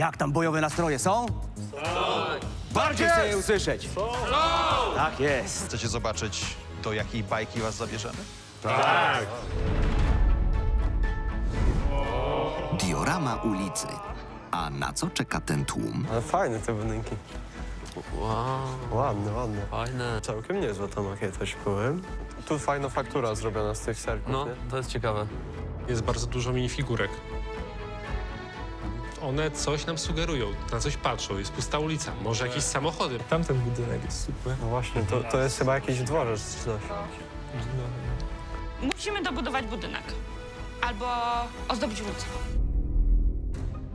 Jak tam bojowe nastroje są? Tak. Bardziej chcę je usłyszeć. Tak jest. Chcecie zobaczyć, do jakiej bajki was zabierzemy? Diorama ulicy. A na co czeka ten tłum? Ale fajne te budynki. Wow, Ładne, ładne. fajne. Całkiem niezła ta makieta, ci powiem. Tu fajna faktura zrobiona z tych serków, No, nie? to jest ciekawe. Jest bardzo dużo minifigurek. One coś nam sugerują, na coś patrzą. Jest pusta ulica, może jakieś samochody. Tamten budynek jest super. No właśnie, to, to jest chyba jakiś dworzec czy coś. Musimy dobudować budynek. Albo ozdobić ulicę.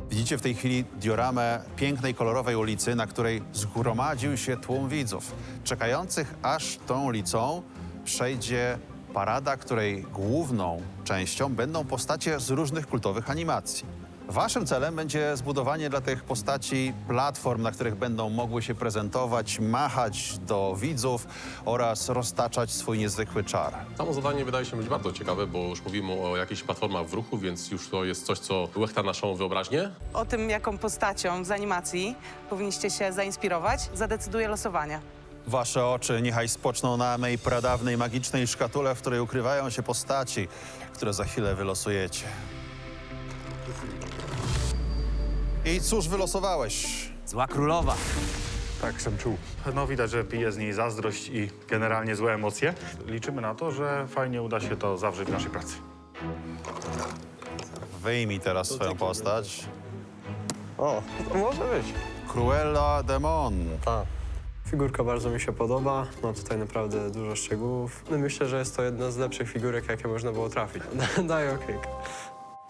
Widzicie w tej chwili dioramę pięknej, kolorowej ulicy, na której zgromadził się tłum widzów, czekających aż tą ulicą przejdzie parada, której główną częścią będą postacie z różnych kultowych animacji. Waszym celem będzie zbudowanie dla tych postaci platform, na których będą mogły się prezentować, machać do widzów oraz roztaczać swój niezwykły czar. Samo zadanie wydaje się być bardzo ciekawe, bo już mówimy o jakichś platformach w ruchu, więc już to jest coś, co łechta naszą wyobraźnię. o tym, jaką postacią z animacji powinniście się zainspirować, zadecyduje losowanie. Wasze oczy niechaj spoczną na mej pradawnej, magicznej szkatule, w której ukrywają się postaci, które za chwilę wylosujecie. I cóż wylosowałeś? Zła królowa. Tak, jsem czuł. No widać, że pije z niej zazdrość i generalnie złe emocje. Liczymy na to, że fajnie uda się to zawrzeć w naszej pracy. Wyjmij teraz swoją postać. O, to może być. Cruella de Mon. Ta. Figurka bardzo mi się podoba. Ma tutaj naprawdę dużo szczegółów. No myślę, że jest to jedna z lepszych figurek, jakie można było trafić. Daję okejkę.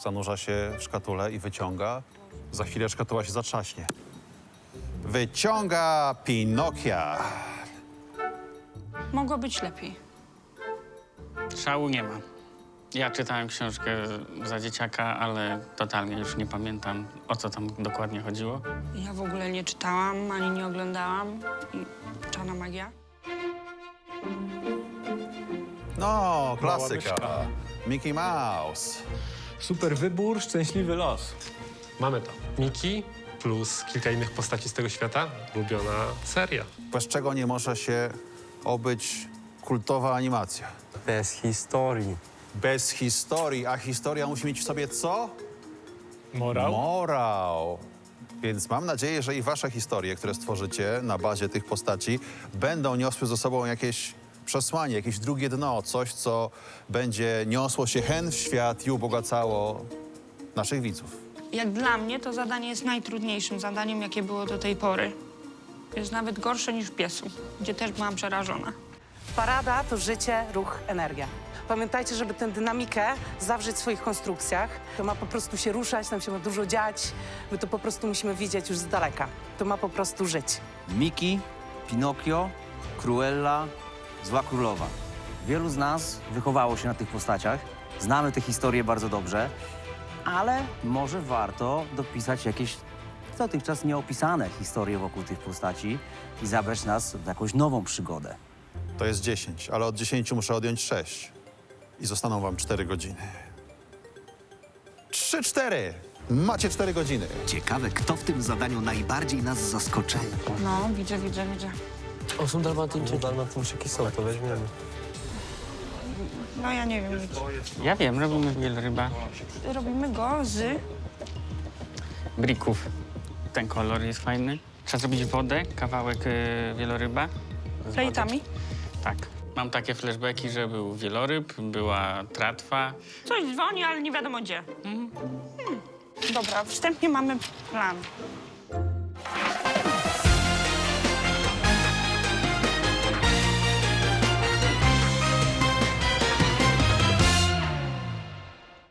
Zanurza się w szkatulę i wyciąga. Za chwilę szkatuła się zatrzaśnie. Wyciąga Pinokia. Mogło być lepiej. Szału nie ma. Ja czytałem książkę za dzieciaka, ale totalnie już nie pamiętam, o co tam dokładnie chodziło. Ja w ogóle nie czytałam, ani nie oglądałam. I Czarna magia. No, klasyka. Mickey Mouse. Super wybór, szczęśliwy los. Mamy to. Miki plus kilka innych postaci z tego świata. Ulubiona seria. Bez czego nie może się obyć kultowa animacja. Bez historii. Bez historii, a historia musi mieć w sobie co? Morał? Morał. Więc mam nadzieję, że i wasze historie, które stworzycie na bazie tych postaci, będą niosły ze sobą jakieś przesłanie, jakieś drugie dno, coś, co będzie niosło się hen w świat i ubogacało naszych widzów. Jak dla mnie to zadanie jest najtrudniejszym zadaniem, jakie było do tej pory. Jest nawet gorsze niż w piesu, gdzie też byłam przerażona. Parada to życie, ruch, energia. Pamiętajcie, żeby tę dynamikę zawrzeć w swoich konstrukcjach. To ma po prostu się ruszać, tam się ma dużo dziać. My to po prostu musimy widzieć już z daleka. To ma po prostu żyć. Miki, Pinokio, Cruella, Zła królowa. Wielu z nas wychowało się na tych postaciach. Znamy te historie bardzo dobrze, ale może warto dopisać jakieś dotychczas nieopisane historie wokół tych postaci i zabrać nas w jakąś nową przygodę. To jest 10, ale od 10 muszę odjąć 6. I zostaną wam 4 godziny. 3-4! Macie 4 godziny. Ciekawe, kto w tym zadaniu najbardziej nas zaskoczy. No, widzę, widzę, widzę. O, są dalmatyńczyki. Dalmatyńczyki są, to weźmiemy. No ja nie wiem. Ja wiem, robimy wieloryba Robimy go z... brików. Ten kolor jest fajny. Trzeba zrobić wodę, kawałek y, wieloryba. z wody. plejtami. Tak. Mam takie flashbacki, że był wieloryb, była tratwa. Coś dzwoni, ale nie wiadomo gdzie. Hmm. Dobra, wstępnie mamy plan.